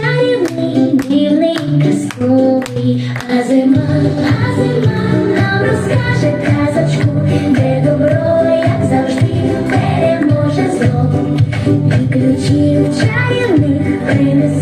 чарівний, дивний, казковий, а зима, а зима нам розкаже казочку, де добро, як завжди, переможе зло. І ключів чарівних принесе.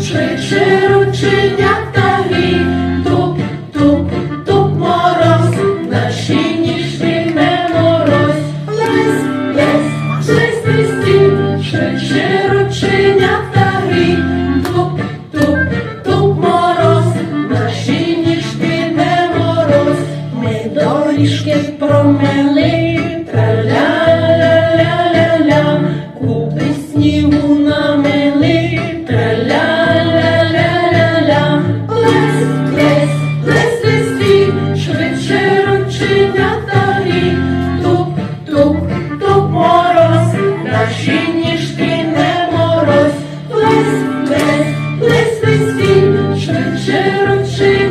吹吹。Czy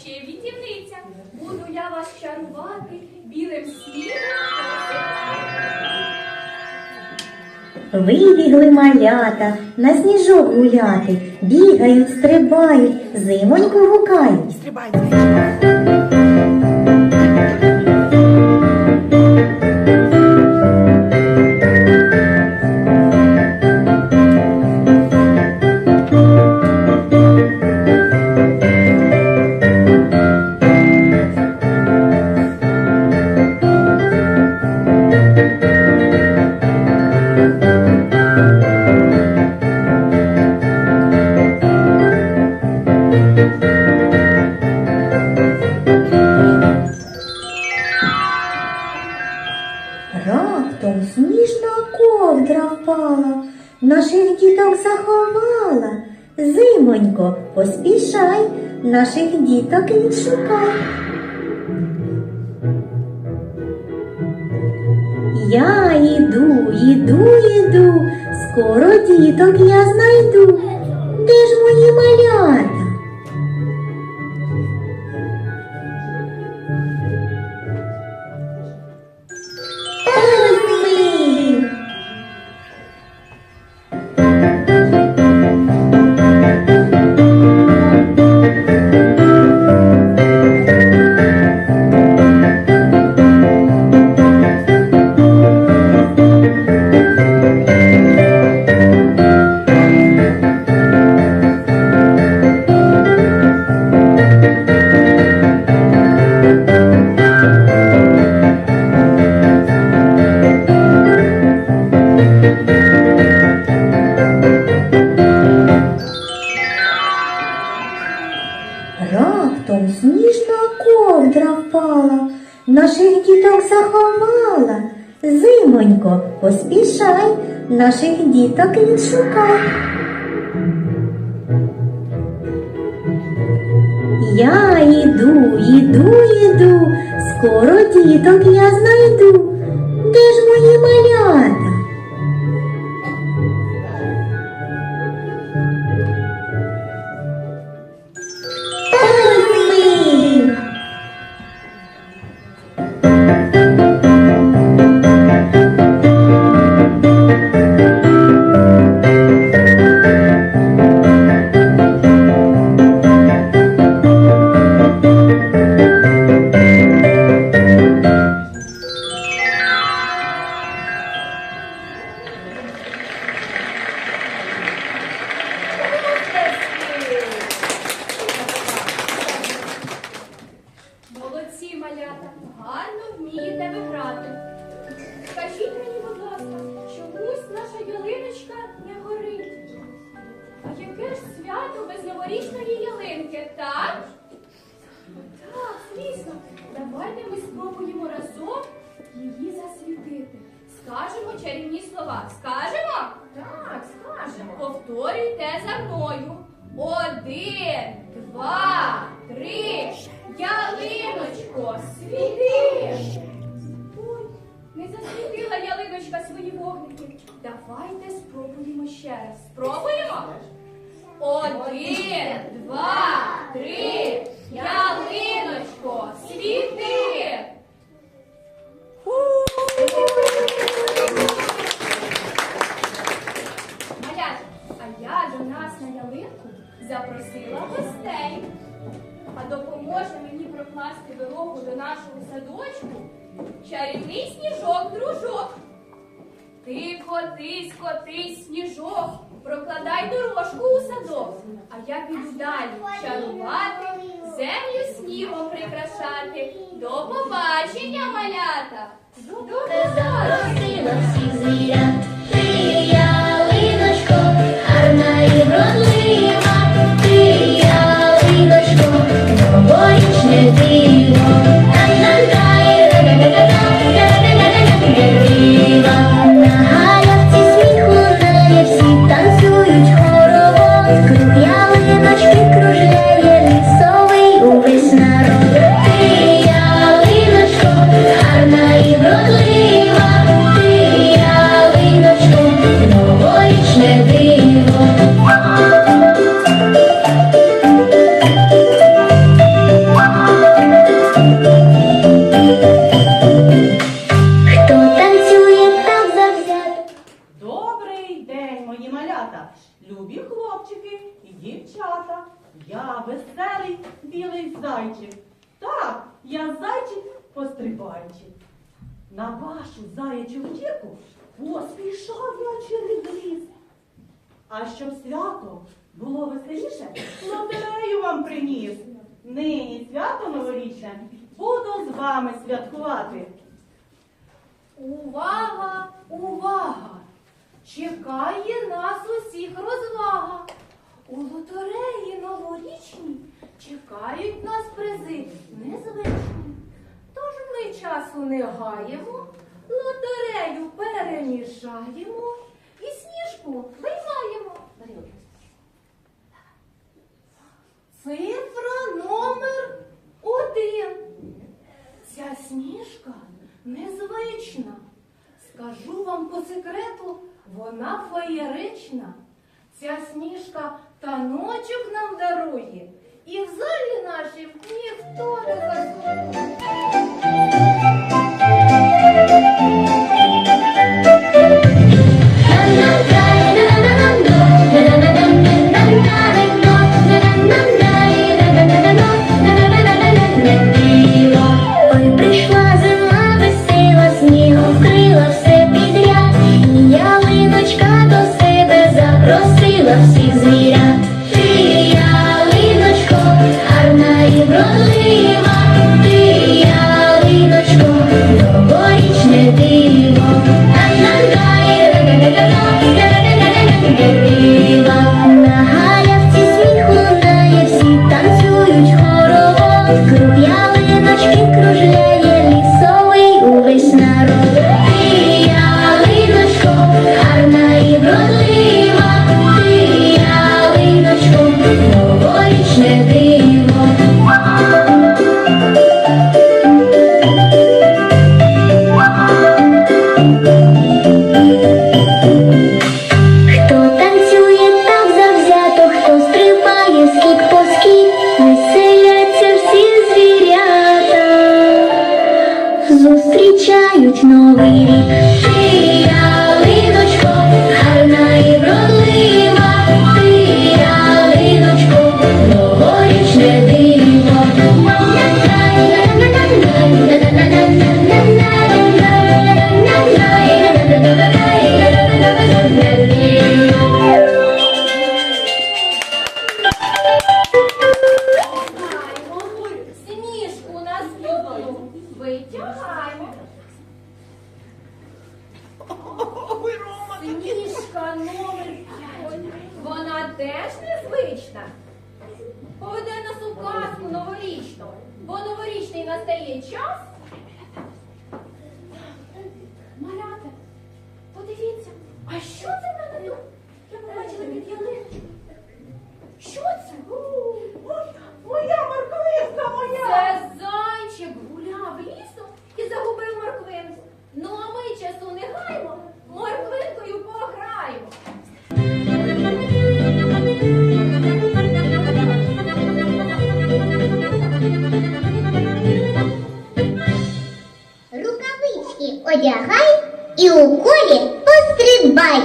ще відівниця. Буду я вас чарувати білим снігом. Вибігли малята на сніжок гуляти, бігають, стрибають, зимоньку гукають. Стрибають. раптом сніжна ковдра впала, наших діток заховала. Зимонько, поспішай, наших діток відшукай. Я йду, йду, йду, скоро діток я знайду. Де ж мої малята? Діток відшукай. Новорічної ялинки, так? Так, звісно. Давайте ми спробуємо разом її засвітити. Скажемо чарівні слова. Скажемо? Так, скажемо. Повторюйте за мною. Один, два, три. Ялиночко, світи. Ой, не засвітила ялиночка свої вогники. Давайте спробуємо ще раз. Спробуємо? Один, два, три. Ялиночко, світи. Малята, а я до нас на ялинку запросила гостей. А допоможе мені прокласти дорогу до нашого садочку чарівний сніжок-дружок. Ти котись, котись, сніжок, прокладай дорожку у садок, а я піду далі чарувати, землю снігом прикрашати. До побачення, малята! До побачення! Всіх звірят, ти ялиночко, гарна і вродлива, ти ялиночко, новорічне диво. Чекає нас усіх розвага. У лотереї новорічні чекають нас призи незвичні. Тож ми часу не гаємо, лотерею перемішаємо і сніжку виймаємо. Цифра номер один. Ця сніжка незвична. Скажу вам по секрету вона феєрична, ця сніжка таночок нам дарує, і в залі нашій ніхто не заснує. теж незвична. Поведе нас у казку новорічну, бо новорічний настає час. і одягай і у колі пострибай.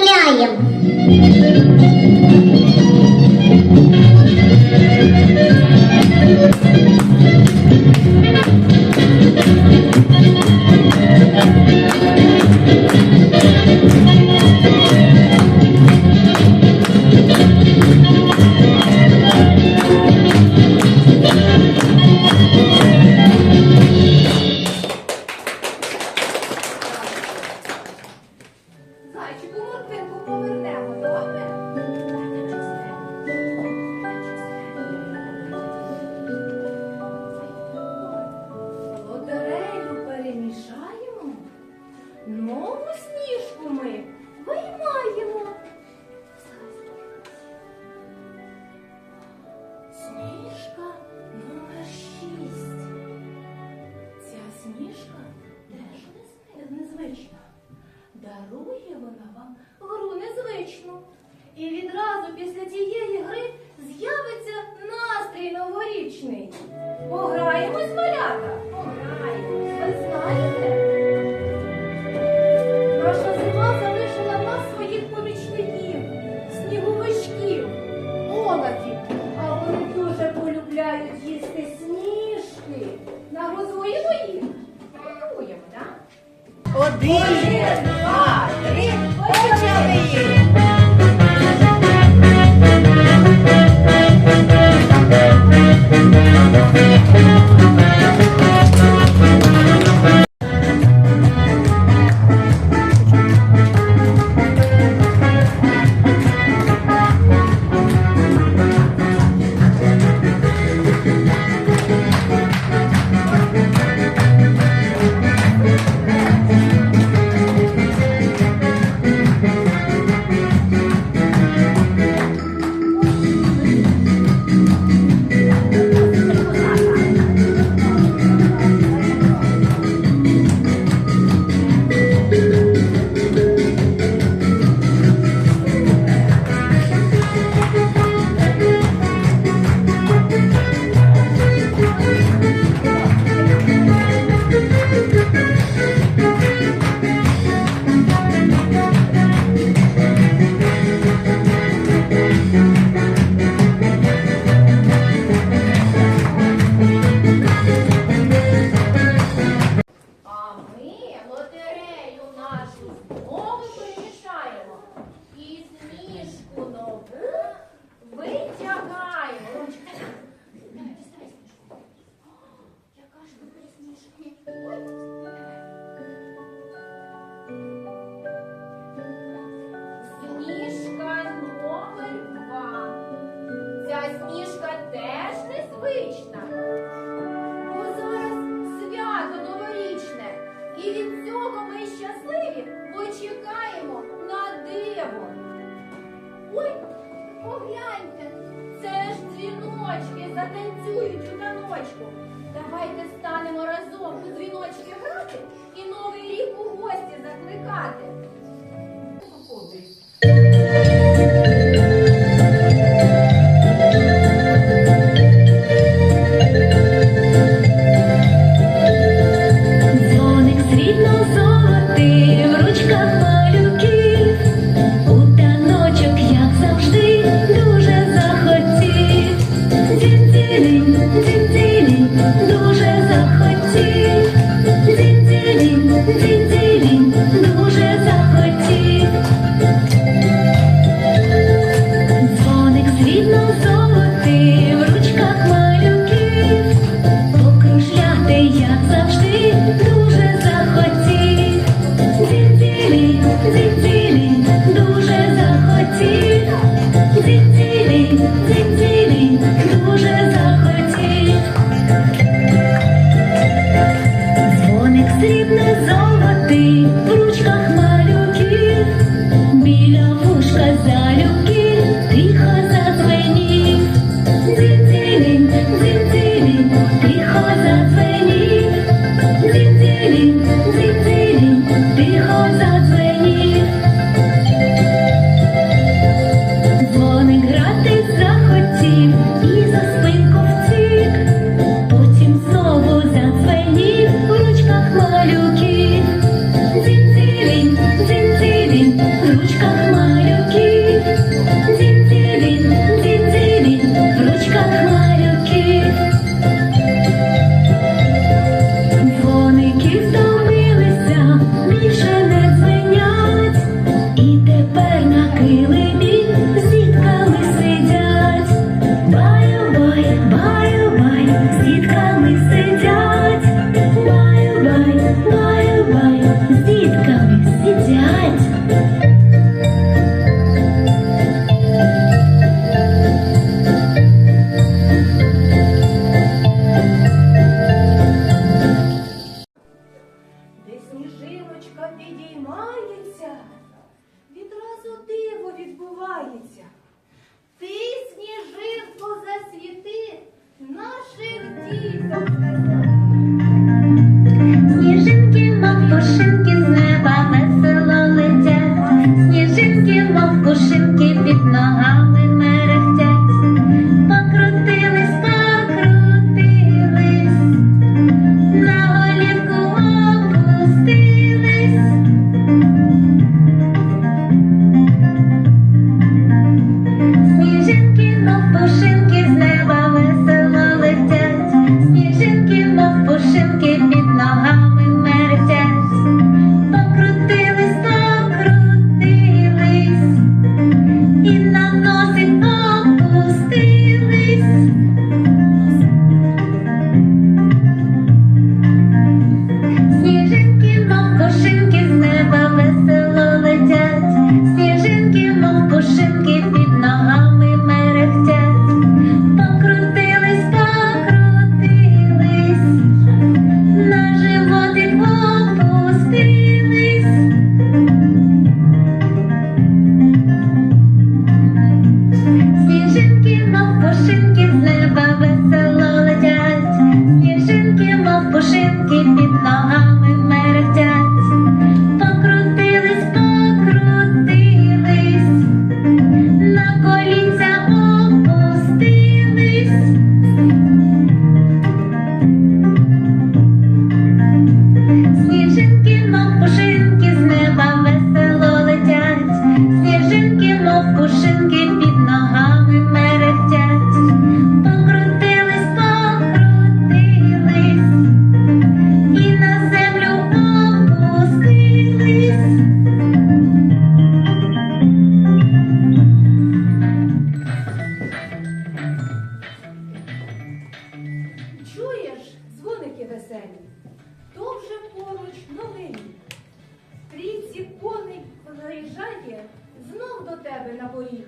поздравляем! Один, два, три, почали! Ця сніжка теж незвична. Бо зараз свято новорічне. І від цього ми щасливі бо чекаємо на диво. Ой, погляньте, це ж дзвіночки затанцюють у таночку. Давайте станемо разом у дзвіночки грати і новий рік у гості закликати. Thank you. і веселі. То вже поруч новині. Трійці коней наїжджає знов до тебе на поріг.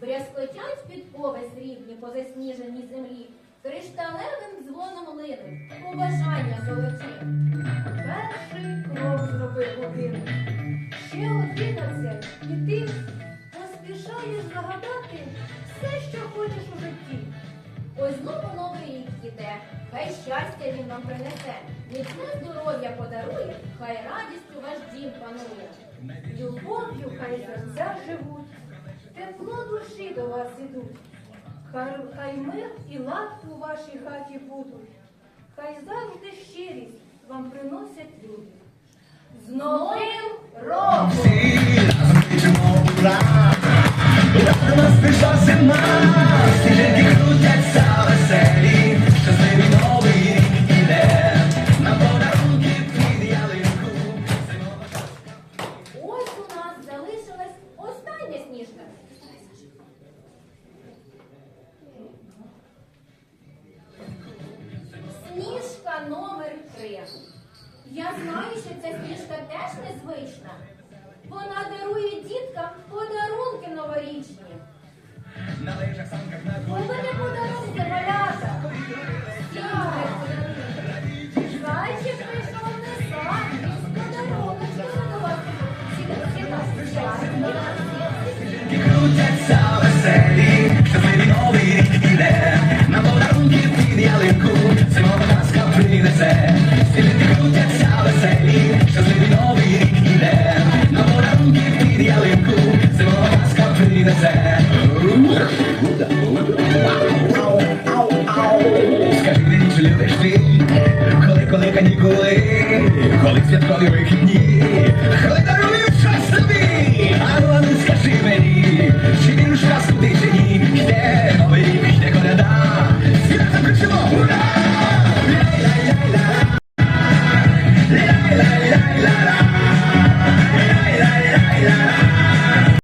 Брязкотять під повес рідні по засніженій землі, Кришталевим дзвоном лини, побажання золоті. Перший кров зробив годину. Ще одинадцять і ти поспішаєш загадати все, що хочеш у житті. Ось знову новий рік іде, хай щастя він вам принесе, міцне здоров'я подарує, хай радістю ваш дім панує. Любов'ю хай серця живуть, тепло душі до вас ідуть. Хай, мир і лад у вашій хаті будуть. Хай завжди щирість вам приносять люди. З Новим роком!